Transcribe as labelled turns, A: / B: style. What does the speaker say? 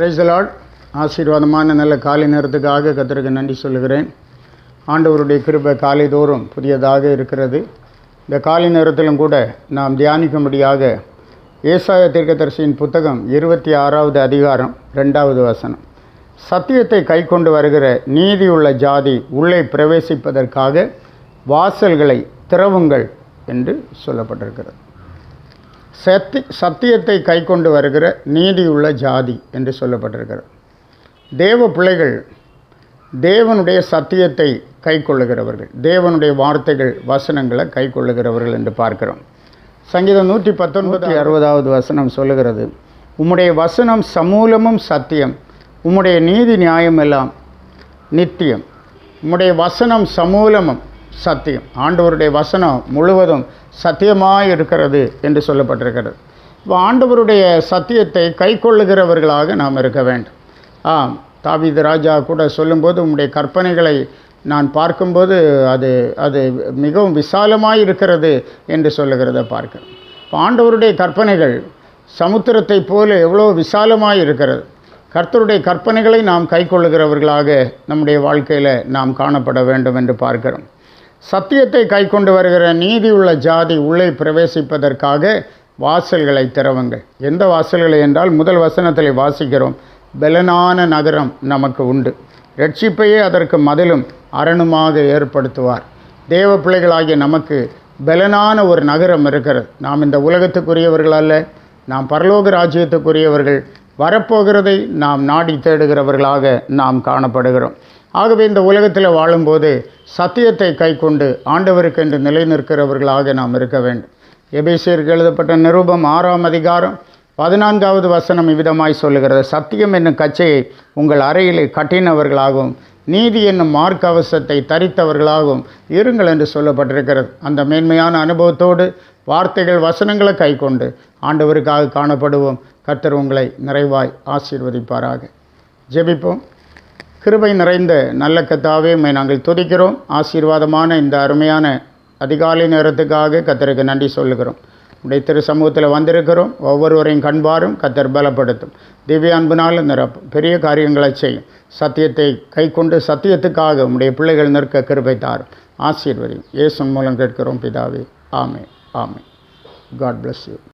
A: பிரைசலாட் ஆசீர்வாதமான நல்ல காலை நேரத்துக்காக கத்திரிக்கு நன்றி சொல்லுகிறேன். ஆண்டவருடைய கிருபை காலை தோறும் புதியதாக இருக்கிறது. இந்த காலை நேரத்திலும் கூட நாம் தியானிக்கும்படியாக ஏசாய தீர்க்கதரிசியின் புத்தகம் இருபத்தி ஆறாவது அதிகாரம் ரெண்டாவது வசனம். சத்தியத்தை கை கொண்டு வருகிற நீதியுள்ள ஜாதி உள்ளே பிரவேசிப்பதற்காக வாசல்களை திறவுங்கள் என்று சொல்லப்பட்டிருக்கிறது. சத்தி சத்தியத்தை கை கொண்டு வருகிற நீதியுள்ள ஜாதி என்று சொல்லப்பட்டிருக்கிறது. தேவ பிள்ளைகள் தேவனுடைய சத்தியத்தை கை கொள்ளுகிறவர்கள் தேவனுடைய வார்த்தைகள் வசனங்களை கை கொள்ளுகிறவர்கள் என்று பார்க்கிறோம். சங்கீதம் நூற்றி பத்தொன்பது அறுபதாவது வசனம் சொல்லுகிறது உம்முடைய வசனம் சமூலமும் சத்தியம் உம்முடைய நீதி நியாயம் எல்லாம் நித்தியம். உம்முடைய வசனம் சமூலமும் சத்தியம். ஆண்டவருடைய வசனம் முழுவதும் சத்தியமாக இருக்கிறது என்று சொல்லப்பட்டிருக்கிறது. இப்போ ஆண்டவருடைய சத்தியத்தை கை கொள்ளுகிறவர்களாக நாம் இருக்க வேண்டும். ஆம் தாவித ராஜா கூட சொல்லும்போது உங்களுடைய கற்பனைகளை நான் பார்க்கும்போது அது அது மிகவும் விசாலமாக இருக்கிறது என்று சொல்லுகிறத பார்க்கிறேன் இப்போ ஆண்டவருடைய கற்பனைகள் சமுத்திரத்தை போல எவ்வளோ விசாலமாக இருக்கிறது கர்த்தருடைய கற்பனைகளை நாம் கைக்கொள்ளுகிறவர்களாக நம்முடைய வாழ்க்கையில் நாம் காணப்பட வேண்டும் என்று பார்க்கிறோம். சத்தியத்தை கை கொண்டு வருகிற நீதியுள்ள ஜாதி உள்ளே பிரவேசிப்பதற்காக வாசல்களை திறவுங்கள். எந்த வாசல்களை என்றால் முதல் வசனத்தில் வாசிக்கிறோம் பெலனான நகரம் நமக்கு உண்டு. ரட்சிப்பையே அதற்கு மதிலும் அரணுமாக ஏற்படுத்துவார். தேவ பிள்ளைகளாகிய நமக்கு பெலனான ஒரு நகரம் இருக்கிறது. நாம் இந்த உலகத்துக்குரியவர்கள் அல்ல நாம் பரலோக ராஜ்யத்துக்குரியவர்கள். வரப்போகிறதை நாம் நாடி தேடுகிறவர்களாக நாம் காணப்படுகிறோம். ஆகவே இந்த உலகத்தில் வாழும்போது சத்தியத்தை கை கொண்டு ஆண்டவருக்கென்று நிலை நிற்கிறவர்களாக நாம் இருக்க வேண்டும். எபேசியருக்கு எழுதப்பட்ட நிருபம் ஆறாம் அதிகாரம் பதினான்காவது வசனம் இவ்விதமாய் சொல்லுகிறது. சத்தியம் என்னும் கச்சையை உங்கள் அறையிலே கட்டினவர்களாகவும் நீதி என்னும் மார்க்கவசத்தை தரித்தவர்களாகவும் இருங்கள் என்று சொல்லப்பட்டிருக்கிறது. அந்த மேன்மையான அனுபவத்தோடு வார்த்தைகள் வசனங்களை கை கொண்டு ஆண்டவருக்காக காணப்படுவோம். கர்த்தர் உங்களை நிறைவாய் ஆசீர்வதிப்பாராக. ஜெபிப்போம். கிருபை நிறைந்த நல்ல கத்தாவே உண்மை நாங்கள் துதிக்கிறோம். ஆசீர்வாதமான இந்த அருமையான அதிகாலை நேரத்துக்காக கத்தருக்கு நன்றி சொல்லுகிறோம். உடைய திரு சமூகத்தில் வந்திருக்கிறோம். ஒவ்வொருவரையும் கண்பாரும் கத்தர் பலப்படுத்தும். திவ்ய அன்புனால் நிரப்பும். பெரிய காரியங்களை செய்யும். சத்தியத்தை கை கொண்டு சத்தியத்துக்காக உடைய பிள்ளைகள் நிற்க கிருபை ஆசீர்வதி ஆசீர்வதியும். இயேசுன் மூலம் கேட்கிறோம் பிதாவே. ஆமே ஆமே காட் பிளஸ் யூ